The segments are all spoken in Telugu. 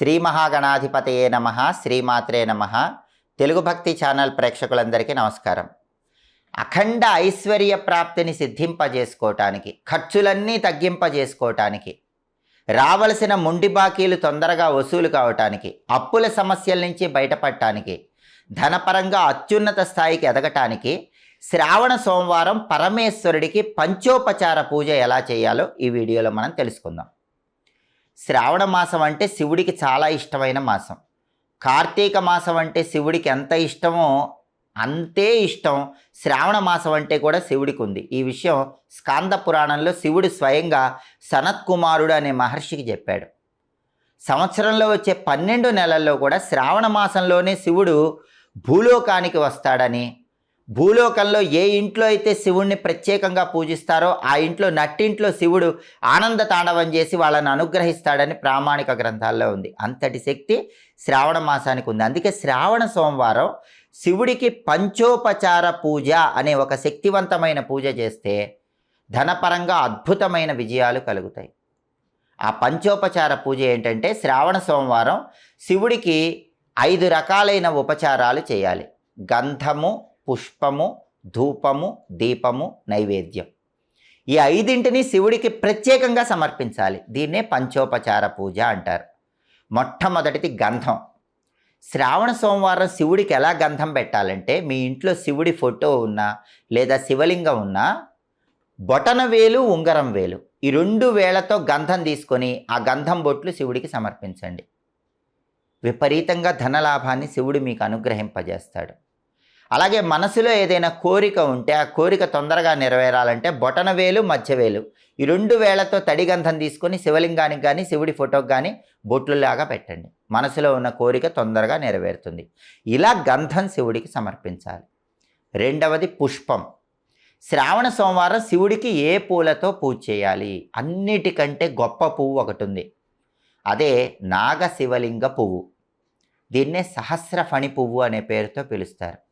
శ్రీ మహాగణాధిపతయే నమ శ్రీమాత్రే నమ. తెలుగు భక్తి ఛానల్ ప్రేక్షకులందరికీ నమస్కారం. అఖండ ఐశ్వర్య ప్రాప్తిని సిద్ధింపజేసుకోవటానికి ఖర్చులన్నీ తగ్గింపజేసుకోవటానికి రావలసిన ముండి బాకీలు తొందరగా వసూలు కావటానికి అప్పుల సమస్యల నుంచి బయటపడటానికి ధనపరంగా అత్యున్నత స్థాయికి ఎదగటానికి శ్రావణ సోమవారం పరమేశ్వరుడికి పంచోపచార పూజ ఎలా చేయాలో ఈ వీడియోలో మనం తెలుసుకుందాం. శ్రావణ మాసం అంటే శివుడికి చాలా ఇష్టమైన మాసం. కార్తీక మాసం అంటే శివుడికి ఎంత ఇష్టమో అంతే ఇష్టం. శ్రావణ మాసం అంటే కూడా శివుడికి ఉంది. ఈ విషయం స్కాంద పురాణంలో శివుడు స్వయంగా సనత్ కుమారుడు అనే మహర్షికి చెప్పాడు. సంవత్సరంలో వచ్చే పన్నెండు నెలల్లో కూడా శ్రావణ మాసంలోనే శివుడు భూలోకానికి వస్తాడని భూలోకంలో ఏ ఇంట్లో అయితే శివుణ్ణి ప్రత్యేకంగా పూజిస్తారో ఆ ఇంట్లో నట్టింట్లో శివుడు ఆనంద తాండవం చేసి వాళ్ళని అనుగ్రహిస్తాడని ప్రామాణిక గ్రంథాల్లో ఉంది. అంతటి శక్తి శ్రావణ మాసానికి ఉంది. అందుకే శ్రావణ సోమవారం శివుడికి పంచోపచార పూజ అనే ఒక శక్తివంతమైన పూజ చేస్తే ధనపరంగా అద్భుతమైన విజయాలు కలుగుతాయి. ఆ పంచోపచార పూజ ఏంటంటే శ్రావణ సోమవారం శివుడికి ఐదు రకాలైన ఉపచారాలు చేయాలి. గంధము పుష్పము ధూపము దీపము నైవేద్యం. ఈ ఐదింటిని శివుడికి ప్రత్యేకంగా సమర్పించాలి. దీన్నే పంచోపచార పూజ అంటారు. మొట్టమొదటిది గంధం. శ్రావణ సోమవారం శివుడికి ఎలా గంధం పెట్టాలంటే మీ ఇంట్లో శివుడి ఫోటో ఉన్నా లేదా శివలింగం ఉన్నా బొటన వేలు ఉంగరం వేలు ఈ రెండు వేలతో గంధం తీసుకొని ఆ గంధం బొట్లు శివుడికి సమర్పించండి. విపరీతంగా ధనలాభాన్ని శివుడు మీకు అనుగ్రహింపజేస్తాడు. అలాగే మనసులో ఏదైనా కోరిక ఉంటే ఆ కోరిక తొందరగా నెరవేరాలంటే బొటన వేలు ఈ రెండు వేలతో తడి గంధం తీసుకొని శివలింగానికి కానీ శివుడి ఫోటోకి కానీ బొట్లులాగా పెట్టండి. మనసులో ఉన్న కోరిక తొందరగా నెరవేరుతుంది. ఇలా గంధం శివుడికి సమర్పించాలి. రెండవది పుష్పం. శ్రావణ సోమవారం శివుడికి ఏ పూలతో పూజ చేయాలి? అన్నిటికంటే గొప్ప పువ్వు ఒకటి ఉంది అదే నాగ శివలింగ పువ్వు. దీన్నే సహస్ర ఫణి పువ్వు అనే పేరుతో పిలుస్తారు.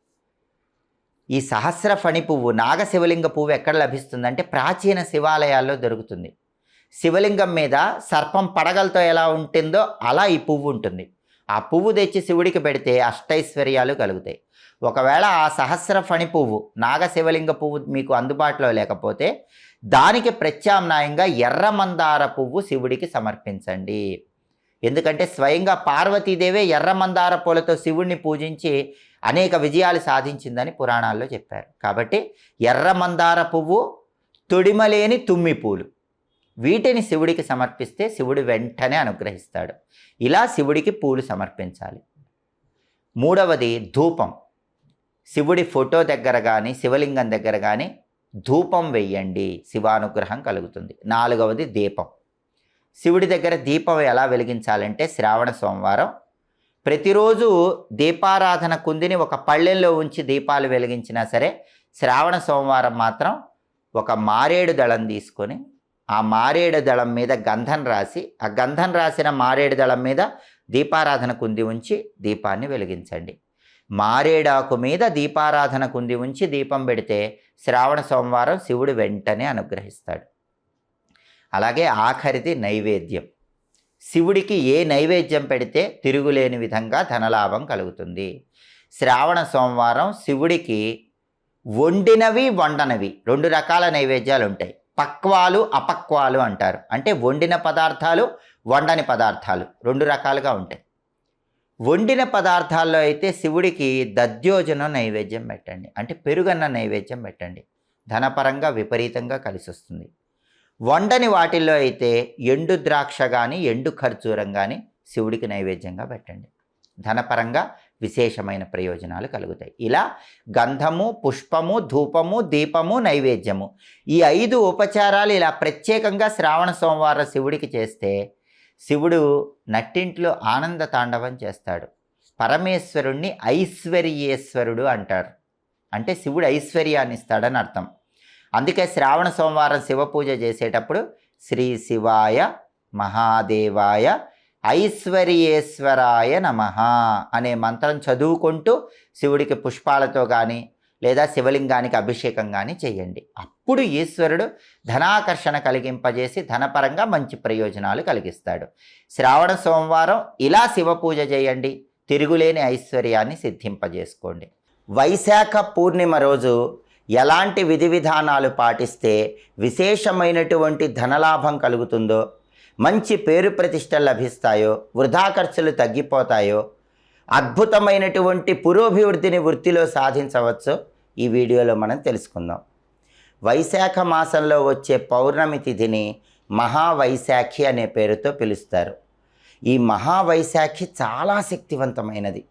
ఈ సహస్ర ఫణి పువ్వు నాగశివలింగ పువ్వు ఎక్కడ లభిస్తుందంటే ప్రాచీన శివాలయాల్లో దొరుకుతుంది. శివలింగం మీద సర్పం పడగలతో ఎలా ఉంటుందో అలా ఈ పువ్వు ఉంటుంది. ఆ పువ్వు తెచ్చి శివుడికి పెడితే అష్టైశ్వర్యాలు కలుగుతాయి. ఒకవేళ ఆ సహస్ర ఫణి పువ్వు నాగశివలింగ పువ్వు మీకు అందుబాటులో లేకపోతే దానికి ప్రత్యామ్నాయంగా ఎర్ర మందార పువ్వు శివుడికి సమర్పించండి. ఎందుకంటే స్వయంగా పార్వతీదేవే ఎర్ర మందార పూలతో శివుణ్ణి పూజించి అనేక విజయాలు సాధించిందని పురాణాల్లో చెప్పారు. కాబట్టి ఎర్ర మందార పువ్వు తొడిమలేని తుమ్మి పూలు. వీటిని శివుడికి సమర్పిస్తే శివుడు వెంటనే అనుగ్రహిస్తాడు. ఇలా శివుడికి పూలు సమర్పించాలి. మూడవది ధూపం. శివుడి ఫోటో దగ్గర కానీ శివలింగం దగ్గర కానీ ధూపం వెయ్యండి. శివానుగ్రహం కలుగుతుంది. నాలుగవది దీపం. శివుడి దగ్గర దీపం ఎలా వెలిగించాలంటే శ్రావణ సోమవారం. ప్రతిరోజు దీపారాధన కుందిని ఒక పళ్ళెంలో ఉంచి దీపాలు వెలిగించినా సరే శ్రావణ సోమవారం మాత్రం ఒక మారేడు దళం తీసుకొని ఆ మారేడు దళం మీద గంధం రాసి ఆ గంధం రాసిన మారేడు దళం మీద దీపారాధన కుంది ఉంచి దీపాన్ని వెలిగించండి. మారేడాకు మీద దీపారాధన కుంది ఉంచి దీపం పెడితే శ్రావణ సోమవారం శివుడు వెంటనే అనుగ్రహిస్తాడు. అలాగే ఆఖరిది నైవేద్యం. శివుడికి ఏ నైవేద్యం పెడితే తిరుగులేని విధంగా ధనలాభం కలుగుతుంది. శ్రావణ సోమవారం శివుడికి వండినవి వండనవి రెండు రకాల నైవేద్యాలు ఉంటాయి. పక్వాలు అపక్వాలు అంటారు. అంటే వండిన పదార్థాలు వండని పదార్థాలు రెండు రకాలుగా ఉంటాయి. వండిన పదార్థాల్లో అయితే శివుడికి దద్యోజనం నైవేద్యం పెట్టండి. అంటే పెరుగన్న నైవేద్యం పెట్టండి. ధనపరంగా విపరీతంగా కలిసి వస్తుంది వండని వాటిల్లో అయితే ఎండు ద్రాక్ష కానీ ఎండు ఖర్జూరం కానీ శివుడికి నైవేద్యంగా పెట్టండి. ధనపరంగా విశేషమైన ప్రయోజనాలు కలుగుతాయి. ఇలా గంధము పుష్పము ధూపము దీపము నైవేద్యము ఈ ఐదు ఉపచారాలు ఇలా ప్రత్యేకంగా శ్రావణ సోమవారం శివుడికి చేస్తే శివుడు నట్టింట్లో ఆనంద తాండవం చేస్తాడు. పరమేశ్వరుణ్ణి ఐశ్వర్యేశ్వరుడు అంటారు. అంటే శివుడు ఐశ్వర్యాన్ని ఇస్తాడని అర్థం. అందుకే శ్రావణ సోమవారం శివ పూజ చేసేటప్పుడు శ్రీ శివాయ మహాదేవాయ ఐశ్వర్యేశ్వరాయ నమ అనే మంత్రం చదువుకుంటూ శివుడికి పుష్పాలతో కానీ లేదా శివలింగానికి అభిషేకం కానీ చేయండి. అప్పుడు ఈశ్వరుడు ధనాకర్షణ కలిగింపజేసి ధనపరంగా మంచి ప్రయోజనాలు కలిగిస్తాడు. శ్రావణ సోమవారం ఇలా శివ పూజ చేయండి. తిరుగులేని ఐశ్వర్యాన్ని సిద్ధింపజేసుకోండి. వైశాఖ పూర్ణిమ రోజు ఎలాంటి విధి విధానాలు పాటిస్తే విశేషమైనటువంటి ధనలాభం కలుగుతుందో మంచి పేరు ప్రతిష్టలు లభిస్తాయో వృధా ఖర్చులు తగ్గిపోతాయో అద్భుతమైనటువంటి పురోభివృద్ధిని వృత్తిలో సాధించవచ్చో ఈ వీడియోలో మనం తెలుసుకుందాం. వైశాఖ మాసంలో వచ్చే పౌర్ణమి తిథిని మహావైశాఖి అనే పేరుతో పిలుస్తారు. ఈ మహావైశాఖి చాలా శక్తివంతమైనది.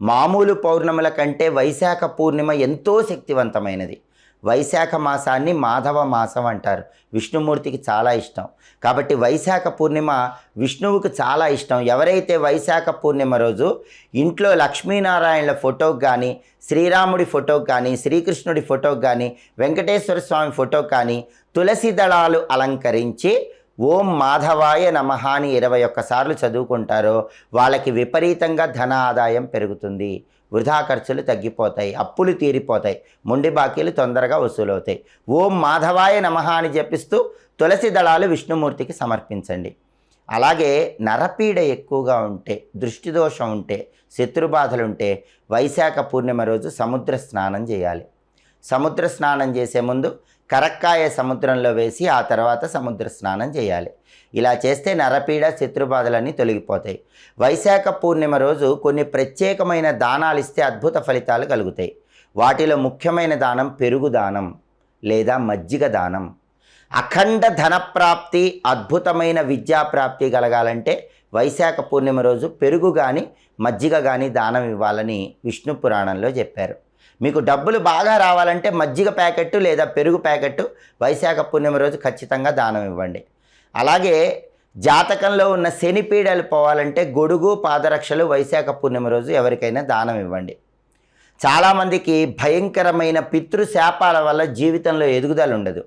మామూలు పౌర్ణముల కంటే వైశాఖ పూర్ణిమ ఎంతో శక్తివంతమైనది. వైశాఖ మాసాన్ని మాధవ మాసం అంటారు. విష్ణుమూర్తికి చాలా ఇష్టం. కాబట్టి వైశాఖ పూర్ణిమ విష్ణువుకు చాలా ఇష్టం. ఎవరైతే వైశాఖ పూర్ణిమ రోజు ఇంట్లో లక్ష్మీనారాయణల ఫోటోకి కానీ శ్రీరాముడి ఫోటోకి కానీ శ్రీకృష్ణుడి ఫోటోకి కానీ వెంకటేశ్వర స్వామి ఫోటోకి కానీ తులసి దళాలు అలంకరించి ఓం మాధవాయ నమ అని ఇరవై ఒక్కసార్లు చదువుకుంటారో వాళ్ళకి విపరీతంగా ధన ఆదాయం పెరుగుతుంది. వృధా ఖర్చులు తగ్గిపోతాయి అప్పులు తీరిపోతాయి మొండి బాకీలు తొందరగా వసూలవుతాయి. ఓం మాధవాయ నమ అని జపిస్తూ తులసి దళాలు విష్ణుమూర్తికి సమర్పించండి. అలాగే నరపీడ ఎక్కువగా ఉంటే దృష్టి దోషం ఉంటే శత్రుబాధలు ఉంటే వైశాఖ పూర్ణిమ రోజు సముద్ర స్నానం చేయాలి. సముద్ర స్నానం చేసే ముందు కరక్కాయ సముద్రంలో వేసి ఆ తర్వాత సముద్ర స్నానం చేయాలి. ఇలా చేస్తే నరపీడ శత్రుబాధలన్నీ తొలగిపోతాయి. వైశాఖ పూర్ణిమ రోజు కొన్ని ప్రత్యేకమైన దానాలు ఇస్తే అద్భుత ఫలితాలు కలుగుతాయి. వాటిలో ముఖ్యమైన దానం పెరుగు దానం లేదా మజ్జిగ దానం. అఖండ ధనప్రాప్తి అద్భుతమైన విద్యాప్రాప్తి కలగాలంటే వైశాఖ పూర్ణిమ రోజు పెరుగు కానీ మజ్జిగ కానీ దానం ఇవ్వాలని విష్ణు పురాణంలో చెప్పారు. మీకు డబ్బులు బాగా రావాలంటే మజ్జిగ ప్యాకెట్ లేదా పెరుగు ప్యాకెట్ వైశాఖ పూర్ణిమ రోజు ఖచ్చితంగా దానం ఇవ్వండి. అలాగే జాతకంలో ఉన్న శని పీడలు పోవాలంటే గొడుగు పాదరక్షలు వైశాఖ పూర్ణిమ రోజు ఎవరికైనా దానం ఇవ్వండి. చాలామందికి భయంకరమైన పితృశాపాల వల్ల జీవితంలో ఎదుగుదల ఉండదు.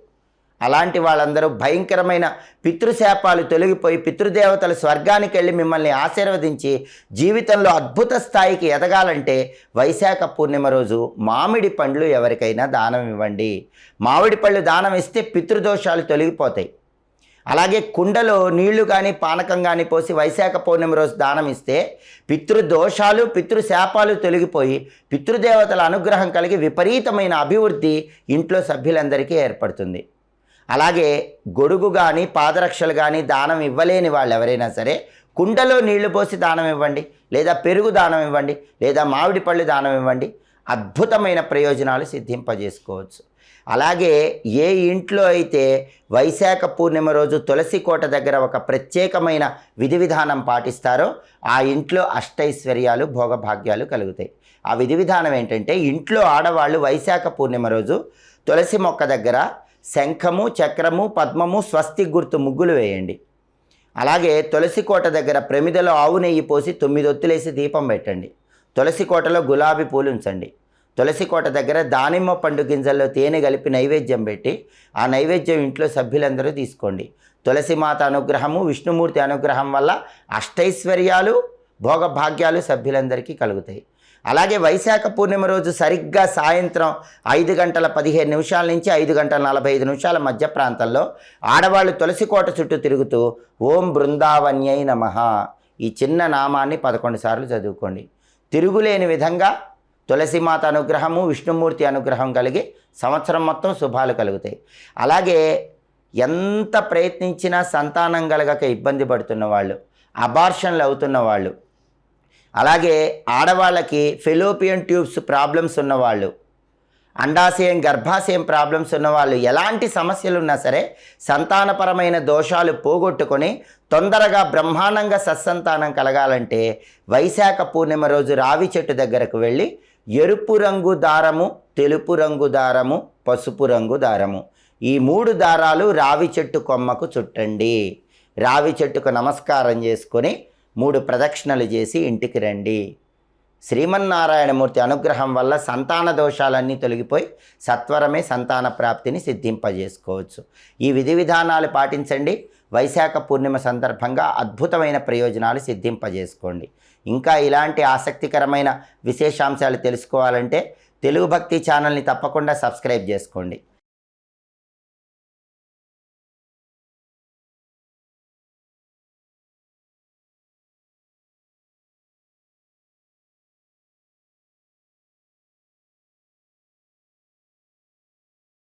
అలాంటి వాళ్ళందరూ భయంకరమైన పితృశాపాలు తొలగిపోయి పితృదేవతలు స్వర్గానికి వెళ్ళి మిమ్మల్ని ఆశీర్వదించి జీవితంలో అద్భుత స్థాయికి ఎదగాలంటే వైశాఖ పూర్ణిమ రోజు మామిడి పండ్లు ఎవరికైనా దానం ఇవ్వండి. మామిడి పళ్ళు దానం ఇస్తే పితృదోషాలు తొలగిపోతాయి. అలాగే కుండలో నీళ్ళు కానీ పానకం కానీ పోసి వైశాఖ పౌర్ణమి రోజు దానం ఇస్తే పితృదోషాలు పితృశాపాలు తొలగిపోయి పితృదేవతల అనుగ్రహం కలిగి విపరీతమైన అభివృద్ధి ఇంట్లో సభ్యులందరికీ ఏర్పడుతుంది. అలాగే గొడుగు కానీ పాదరక్షలు కానీ దానం ఇవ్వలేని వాళ్ళు ఎవరైనా సరే కుండలో నీళ్ళు పోసి దానం ఇవ్వండి లేదా పెరుగు దానం ఇవ్వండి లేదా మామిడి పళ్ళు దానం ఇవ్వండి అద్భుతమైన ప్రయోజనాలు సిద్ధింపజేసుకోవచ్చు. అలాగే ఏ ఇంట్లో అయితే వైశాఖ పూర్ణిమ రోజు తులసి కోట దగ్గర ఒక ప్రత్యేకమైన విధి విధానం పాటిస్తారో ఆ ఇంట్లో అష్టైశ్వర్యాలు భోగభాగ్యాలు కలుగుతాయి. ఆ విధి విధానం ఏంటంటే ఇంట్లో ఆడవాళ్ళు వైశాఖ పూర్ణిమ రోజు తులసి మొక్క దగ్గర శంఖము చక్రము పద్మము స్వస్తి గుర్తు ముగ్గులు వేయండి. అలాగే తులసి కోట దగ్గర ప్రమిదలో ఆవు నెయ్యి పోసి తొమ్మిది ఒత్తులేసి దీపం పెట్టండి. తులసి కోటలో గులాబీ పూలు ఉంచండి. తులసి కోట దగ్గర దానిమ్మ పండు గింజల్లో తేనె కలిపి నైవేద్యం పెట్టి ఆ నైవేద్యం ఇంట్లో సభ్యులందరూ తీసుకోండి. తులసి మాత అనుగ్రహము విష్ణుమూర్తి అనుగ్రహం వల్ల అష్టైశ్వర్యాలు భోగభాగ్యాలు సభ్యులందరికీ కలుగుతాయి. అలాగే వైశాఖ పూర్ణిమ రోజు సరిగ్గా సాయంత్రం ఐదు గంటల పదిహేను నిమిషాల నుంచి ఐదు గంటల నలభై ఐదు నిమిషాల మధ్య ప్రాంతంలో ఆడవాళ్ళు తులసి కోట చుట్టూ తిరుగుతూ ఓం బృందావన్యై నమ. ఈ చిన్న నామాన్ని పదకొండు సార్లు చదువుకోండి. తిరుగులేని విధంగా తులసిమాత అనుగ్రహము విష్ణుమూర్తి అనుగ్రహం కలిగి సంవత్సరం మొత్తం శుభాలు కలుగుతాయి. అలాగే ఎంత ప్రయత్నించినా సంతానం కలగక ఇబ్బంది పడుతున్న వాళ్ళు అబార్షన్లు అవుతున్న వాళ్ళు అలాగే ఆడవాళ్ళకి ఫెలోపియన్ ట్యూబ్స్ ప్రాబ్లమ్స్ ఉన్నవాళ్ళు అండాశయం గర్భాశయం ప్రాబ్లమ్స్ ఉన్నవాళ్ళు ఎలాంటి సమస్యలు ఉన్నా సరే సంతానపరమైన దోషాలు పోగొట్టుకొని తొందరగా బ్రహ్మాండంగా సత్సంతానం కలగాలంటే వైశాఖ పూర్ణిమ రోజు రావి చెట్టు దగ్గరకు వెళ్ళి ఎరుపు రంగు దారము తెలుపు రంగు దారము పసుపు రంగు దారము. ఈ మూడు దారాలు రావి చెట్టు కొమ్మకు చుట్టండి. రావి చెట్టుకు నమస్కారం చేసుకొని మూడు ప్రదక్షిణలు చేసి ఇంటికి రండి. శ్రీమన్నారాయణమూర్తి అనుగ్రహం వల్ల సంతాన దోషాలన్నీ తొలగిపోయి సత్వరమే సంతాన ప్రాప్తిని సిద్ధింపజేసుకోవచ్చు. ఈ విధి విధానాలు పాటించండి. వైశాఖ పూర్ణిమ సందర్భంగా అద్భుతమైన ప్రయోజనాలు సిద్ధింపజేసుకోండి. ఇంకా ఇలాంటి ఆసక్తికరమైన విశేషాంశాలు తెలుసుకోవాలంటే తెలుగు భక్తి ఛానల్ని తప్పకుండా సబ్స్క్రైబ్ చేసుకోండి.